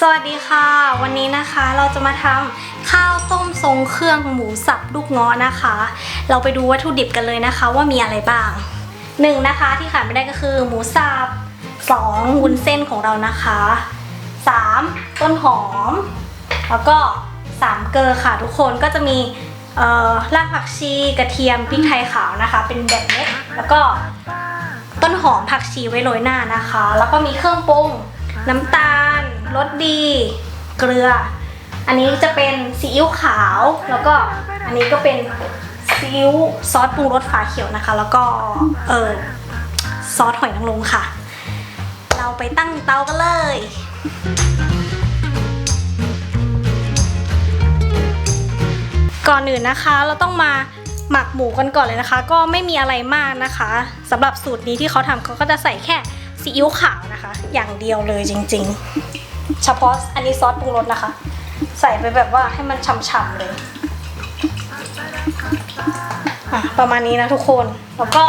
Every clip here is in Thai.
สวัสดีค่ะ วันนี้นะคะเราจะมาทำข้าวต้มทรงเครื่องหมูสับลูกเงาะนะคะ เราไปดูวัตถุดิบกันเลยนะคะว่ามีอะไรบ้างหนึ่งนะคะที่ขาดไม่ได้ก็คือหมูสับสองวุ้นเส้นของเรานะคะสามต้นหอม แล้วก็สามเกลือค่ะทุกคนก็จะมีรากผักชีกระเทียมพริกไทยขาวนะคะ เป็นแบบเม็ดแล้วก็ต้นหอมผักชีไว้โรยหน้านะคะ แล้วก็มีเครื่องปรุงน้ำตาล รสดี เกลือ อันนี้จะเป็นซีอิ๊วขาว แล้วก็อันนี้ก็เป็นซีอิ๊วซอสปรุงรสฝาเขียวนะคะ แล้วก็เออซอสหอยนางรมค่ะ เราไปตั้งเตากันเลยก่อนอื่นนะคะเราต้องมาหมักหมูกันก่อนเลยนะคะ ก็ไม่มีอะไรมากนะคะสำหรับสูตรนี้ที่เขาทำเขาก็จะใส่แค่ซีอิ๊วขาวนะคะ อย่างเดียวเลยจริง ๆ เฉพาะอันนี้ซอสปรุงรสนะคะ ใส่ไปแบบว่าให้มันฉ่ำๆเลยประมาณนี้นะทุกคนแล้วก็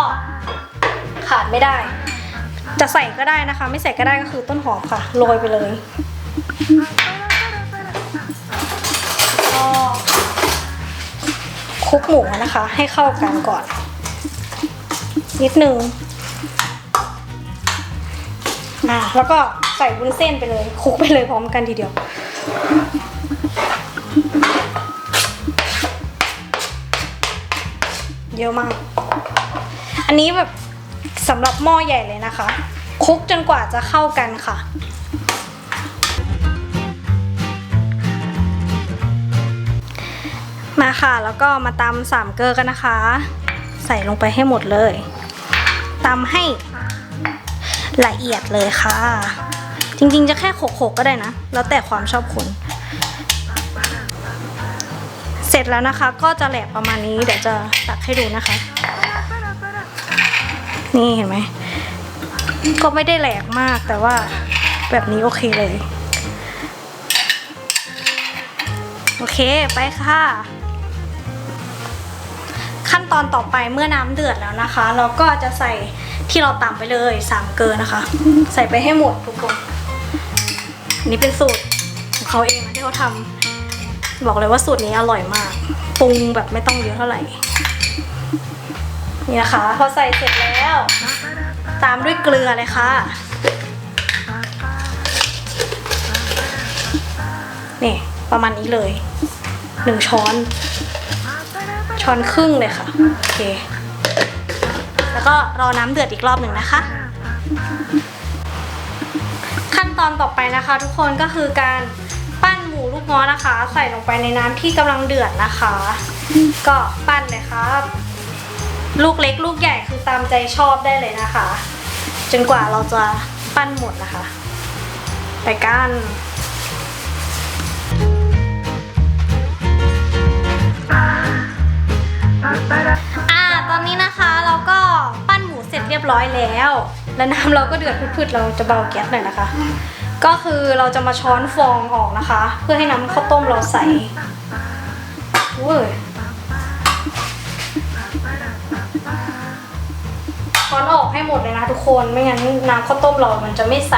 ขาดไม่ได้ จะใส่ก็ได้นะคะ ไม่ใส่ก็ได้ก็คือต้นหอมค่ะโรยไปเลยก็คลุกหมูนะคะ ให้เข้ากันก่อน นิดนึงอะแล้วก็ ใส่วุ้นเส้นไปเลยคลุกไปเลยพร้อมกันทีเดียว เยอะมาก อันนี้แบบสำหรับหม้อใหญ่เลยนะคะคลุกจนกว่าจะเข้ากันค่ะมาค่ะ แล้วก็มาตำสามเกลือกันนะคะ ใส่ลงไปให้หมดเลยตำให้ละเอียดเลยค่ะ จริงๆ จะแค่โขกๆก็ได้นะ แล้วแต่ความชอบคน เสร็จแล้วนะคะ ก็จะแหลกประมาณนี้ เดี๋ยวจะตักให้ดูนะคะ นี่เห็นไหม ก็ไม่ได้แหลกมากแต่ว่าแบบนี้โอเคเลย โอเคไปค่ะ ขั้นตอนต่อไปเมื่อน้ำเดือดแล้วนะคะ เราก็จะใส่ที่เราตำไปเลยสามเกลือนะคะ ใส่ไปให้หมดทุกคน อันนี้เป็นสูตรของเขาเองนะที่เขาทำบอกเลยว่าสูตรนี้อร่อยมากปรุงแบบไม่ต้องเยอะเท่าไหร่นี่นะคะพอใส่เสร็จแล้ว ตามด้วยเกลือเลยค่ะนี่ประมาณนี้เลยหนึ่งช้อน ช้อนครึ่งเลยค่ะโอเคแล้วก็รอน้ำเดือดอีกรอบหนึ่งนะคะ ขั้นตอนต่อไปนะคะ ทุกคนก็คือการปั้นหมูลูกง้อนะคะ ใส่ลงไปในน้ำที่กำลังเดือดนะคะ ก็ปั้นเลยครับ ลูกเล็กลูกใหญ่คือตามใจชอบได้เลยนะคะ จนกว่าเราจะปั้นหมดนะคะ ไปกันอ่าตอนนี้นะคะเราก็ปั้นหมูเสร็จเรียบร้อยแล้ว แล้วน้ำเราก็เดือดพืดๆเราจะเบาแก๊สหน่อยนะคะ ก็คือเราจะมาช้อนฟองออกนะคะ เพื่อให้น้ำข้าวต้มเราใสเว้ยช้อนออกให้หมดเลยนะทุกคนไม่งั้นน้ำข้าวต้มเรามันจะไม่ใส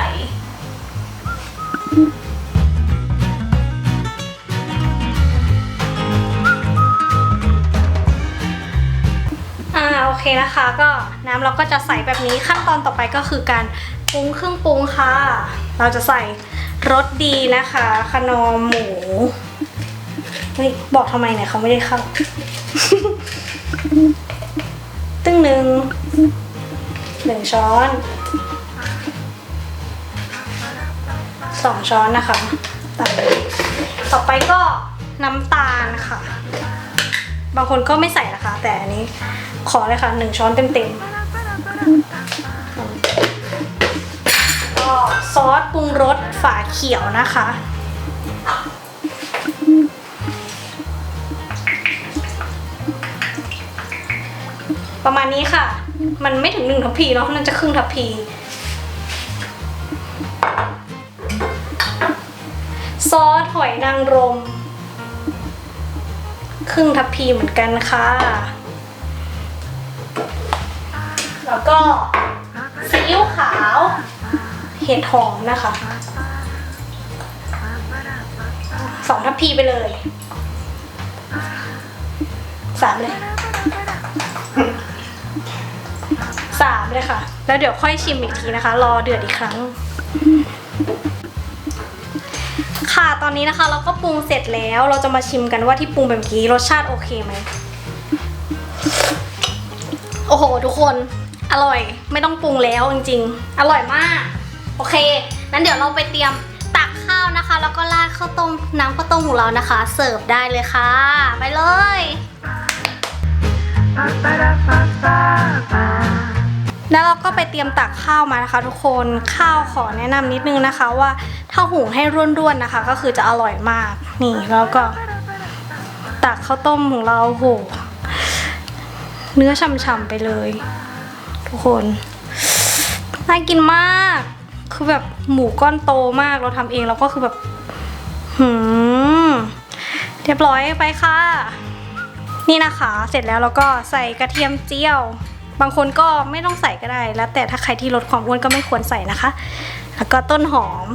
นะคะ ก็น้ำเราก็จะใส่แบบนี้ขั้นตอนต่อไปก็คือการปรุงเครื่องปรุงค่ะ เราจะใส่รสดีนะคะขนมหมูเฮ้ยบอกทำไมเนี่ยเขาไม่ได้เข้า ตึ้งหนึ่งหนึ่งช้อนสองช้อนนะคะ ต่อไปก็น้ำตาลค่ะ บางคนก็ไม่ใส่นะคะ แต่อันนี้ขอเลยค่ะหนึ่งช้อนเต็มๆก็ซอสปรุงรสฝาเขียวนะคะประมาณนี้ค่ะ มันไม่ถึงหนึ่งทัพพีเนาะน่าจะครึ่งทัพพี ซอสหอยนางรม ครึ่งทัพพีเหมือนกันค่ะ แล้วก็ซีอิ๊วขาว เห็ดหอมนะคะสองทัพพีไปเลยสามเลยสามเลยค่ะ แล้วเดี๋ยวค่อยชิมอีกทีนะคะ รอเดือดอีกครั้ง ค่ะ ตอนนี้นะคะเราก็ปรุงเสร็จแล้ว เราจะมาชิมกันว่าที่ปรุงแบบเมื่อกี้รสชาติโอเคไหม โอ้โห ทุกคน อร่อย ไม่ต้องปรุงแล้วจริงๆ อร่อยมาก โอเค นั้นเดี๋ยวเราไปเตรียมตักข้าวนะคะ แล้วก็ราดข้าวต้มน้ำข้าวต้มของเรานะคะ เสิร์ฟได้เลยค่ะ ไปเลย แล้วเราก็ไปเตรียมตักข้าวมานะคะ ทุกคนข้าวขอแนะนำนิดนึงนะคะ ว่าถ้าหุงให้ร่วนๆนะคะ ก็คือจะอร่อยมาก นี่แล้วก็ ตักข้าวต้มของเราโหเนื้อฉ่ำๆไปเลย ทุกคนน่ากินมาก คือแบบหมูก้อนโตมากเราทำเองแล้วก็คือแบบหืมเรียบร้อยไปค่ะ นี่นะคะ เสร็จแล้วเราก็ใส่กระเทียมเจียว บางคนก็ไม่ต้องใส่ก็ได้ แล้วแต่ถ้าใครที่ลดความอ้วนก็ไม่ควรใส่นะคะ แล้วก็ต้นหอม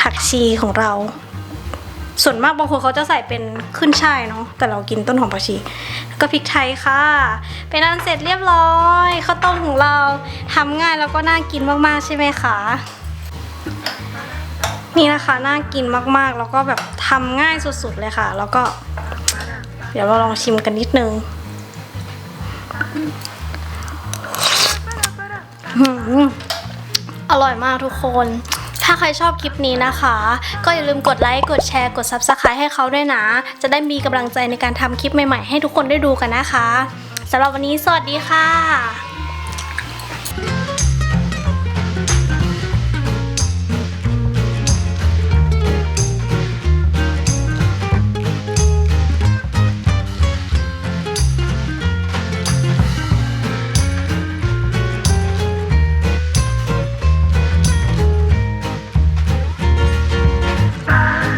ผักชีของเรา ส่วนมากบางคนเขาจะใส่เป็นขึ้นช่ายเนาะแต่เรากินต้นหอมผักชีแล้วก็พริกไทยค่ะ เป็นอันเสร็จเรียบร้อยข้าวต้มของเราทำง่ายแล้วก็น่ากินมากๆใช่ไหมคะนี่นะคะน่ากินมากๆ แล้วก็แบบทำง่ายสุดๆเลยค่ะ แล้วก็ เดี๋ยวเราลองชิมกันนิดนึง อร่อยมากทุกคน ถ้าใครชอบคลิปนี้นะคะ ก็อย่าลืมกดไลค์ กดแชร์ กด Subscribe ให้เขาด้วยนะ จะได้มีกำลังใจในการทำคลิปใหม่ๆ ให้ทุกคนได้ดูกันนะคะสำหรับวันนี้สวัสดีค่ะ